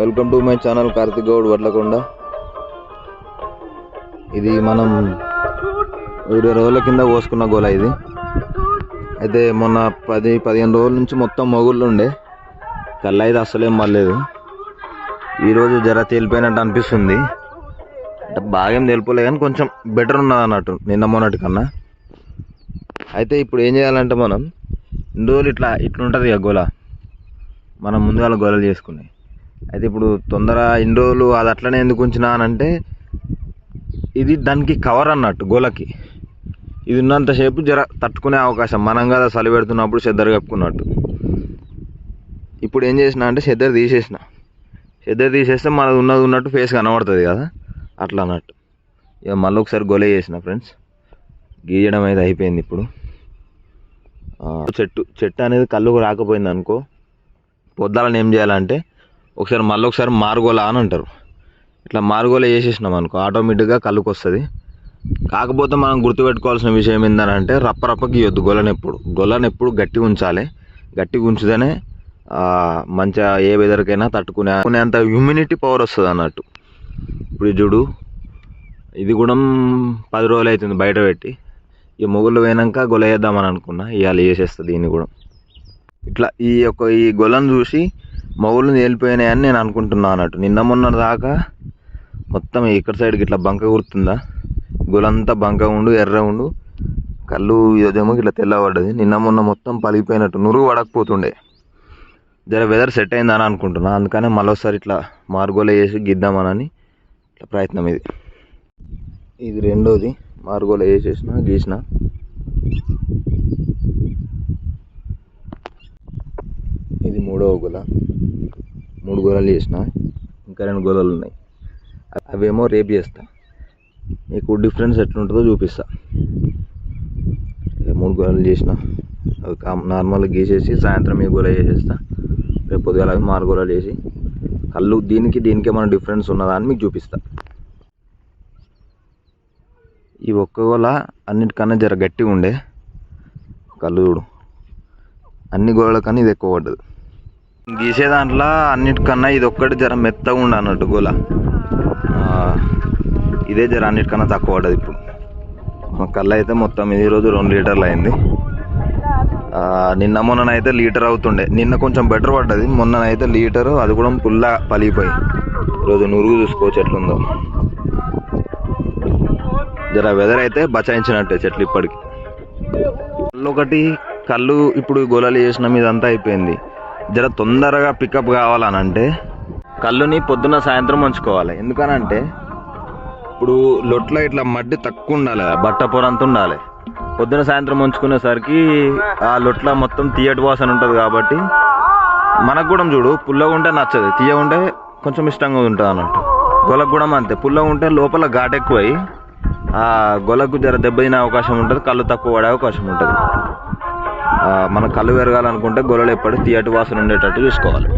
Welcome to my channel Karthik Goud Vadlakonda. ఇది మనం ఇరవై రోజుల కింద కోసుకున్న గోల ఇది. అయితే మొన్న పది పదిహేను రోజుల నుంచి మొత్తం మొగుళ్ళు ఉండే. కళ్ళ అయితే అసలేం పర్లేదు ఈరోజు జర తేలిపోయినట్టు అనిపిస్తుంది. అంటే బాగా ఏం తెలిపలే కానీ కొంచెం బెటర్ ఉన్నది అన్నట్టు నిన్న మొన్నటి కన్నా. అయితే ఇప్పుడు ఏం చేయాలంటే మనం ఇన్ని రోజులు ఇట్లా ఇట్లుంటుంది ఇక గోల. మనం ముందుగా గోలలు చేసుకున్నాయి అయితే ఇప్పుడు తొందర ఇన్ని రోజులు అది అట్లనే ఎందుకు ఉంచినా అని అంటే ఇది దానికి కవర్ అన్నట్టు గోలకి. ఇది ఉన్నంతసేపు జర తట్టుకునే అవకాశం. మనం కదా చలి పెడుతున్నప్పుడు చెద్దరు కప్పుకున్నట్టు. ఇప్పుడు ఏం చేసిన అంటే చెద్దరు తీసేసిన. చెద్దరు తీసేస్తే మనది ఉన్నది ఉన్నట్టు ఫేస్ కనబడుతుంది కదా అట్లా అన్నట్టు. ఇక మళ్ళీ ఒకసారి గొలే చేసిన ఫ్రెండ్స్ గీయడం అయితే అయిపోయింది ఇప్పుడు. చెట్టు చెట్టు అనేది కళ్ళుకు రాకపోయింది అనుకో పొద్దాలని ఏం చేయాలంటే ఒకసారి మళ్ళీ ఒకసారి మార్గోల అని అంటారు. ఇట్లా మార్గోల చేసేసినాం అనుకో ఆటోమేటిక్గా కళ్ళుకు వస్తుంది. కాకపోతే మనం గుర్తుపెట్టుకోవాల్సిన విషయం ఏంటంటే రప్ప రప్ప గీయొద్దు గొల్లనెప్పుడు గొల్లనెప్పుడు గట్టిగా ఉంచాలి. గట్టిగా ఉంచితేనే మంచిగా ఏ వెదర్కైనా తట్టుకునే అంత హ్యూమినిటీ పవర్ వస్తుంది అన్నట్టు. ఇప్పుడు చూడు ఇది కూడా పది రోజులు అవుతుంది బయట పెట్టి. ఈ మొగుళ్ళు పోయినాక గొల వేద్దామని అనుకున్నా ఇవాళ వేసేస్తుంది దీన్ని కూడా. ఇట్లా ఈ యొక్క ఈ గొలను చూసి మొగుళ్ళు తేలిపోయినాయని నేను అనుకుంటున్నాను అన్నట్టు. నిన్న మొన్న దాకా మొత్తం ఇక్కడ సైడ్కి ఇట్లా బంక గుర్తుందా గులంతా బంక ఉండు ఎర్ర ఉండు కళ్ళు ఇదేమో ఇట్లా తెల్లబడ్డది. నిన్న మొన్న మొత్తం పలిగిపోయినట్టు. నురుగు పడకపోతుండే. జర వెదర్ సెట్ అయిందని అనుకుంటున్నా. అందుకనే మళ్ళీసారి ఇట్లా మార్గోలే వేసి గిద్దామనని ఇట్లా ప్రయత్నం ఇది. ఇది రెండోది. మార్గోల వేసేసిన గీసిన. ఇది మూడవ గుల. మూడు గోళాలు చేసిన ఇంకా రెండు గొలలు ఉన్నాయి. అవేమో రేపు చేస్తా. మీకు డిఫరెన్స్ ఎట్లుంటుందో చూపిస్తా. మూడు గోళాలు చేసిన అవి నార్మల్గా గీసేసి సాయంత్రం ఈ గొల చేసేస్తా. రేపు పొద్దుగాల అవి మారు గోళాలు చేసి కళ్ళు దీనికి దీనికి ఏమైనా డిఫరెన్స్ ఉన్నదా అని మీకు చూపిస్తా. ఈ ఒక్క గోళ అన్నిటికన్నా జర గట్టిగా ఉండే కళ్ళు చూడు. అన్ని గోళల కన్నా ఇది ఎక్కువ పడ్డది. గీసే దాంట్లో అన్నిటికన్నా ఇది ఒక్కటి జర మెత్తగా ఉండ అన్నట్టు గోల ఇదే జర అన్నిటికన్నా తక్కువ పడ్డది ఇప్పుడు. మా కళ్ళు అయితే మొత్తం ఈరోజు రోజు రెండు లీటర్లు అయింది. నిన్న నిన్న మొన్ననైతే లీటర్ అవుతుండే. నిన్న కొంచెం బెటర్ పడ్డది. మొన్ననైతే లీటరు అది కూడా పుల్లా పలిగిపోయి ఈరోజు నురుగు చూసుకోవచ్చు ఎట్లుందో జర వెదర్ అయితే బచాయించినట్టే చెట్లు ఇప్పటికి. కళ్ళు ఒకటి కళ్ళు ఇప్పుడు గోళాలు చేసినాం ఇదంతా అయిపోయింది. జర తొందరగా పికప్ కావాలనంటే కళ్ళుని పొద్దున్న సాయంత్రం ఉంచుకోవాలి. ఎందుకనంటే ఇప్పుడు లొట్లో ఇట్లా మడ్డి తక్కువ ఉండాలి బట్ట పొరంత ఉండాలి. పొద్దున సాయంత్రం ఉంచుకునేసరికి ఆ లొట్ల మొత్తం తీయటి వాసన ఉంటుంది కాబట్టి మనకు కూడా చూడు పుల్లగా ఉంటే నచ్చదు. తీయ ఉంటే కొంచెం ఇష్టంగా ఉంటుంది అన్నట్టు గొలకు కూడా అంతే. పుల్లగా ఉంటే లోపల ఘాట్ ఎక్కువై ఆ గొలకు జర దెబ్బ తినే అవకాశం ఉంటుంది కళ్ళు తక్కువ పడే అవకాశం ఉంటుంది. మన కళ్ళు పెరగాలనుకుంటే గొర్రెలు ఎప్పుడు తీయటి వాసన ఉండేటట్టు చూసుకోవాలి.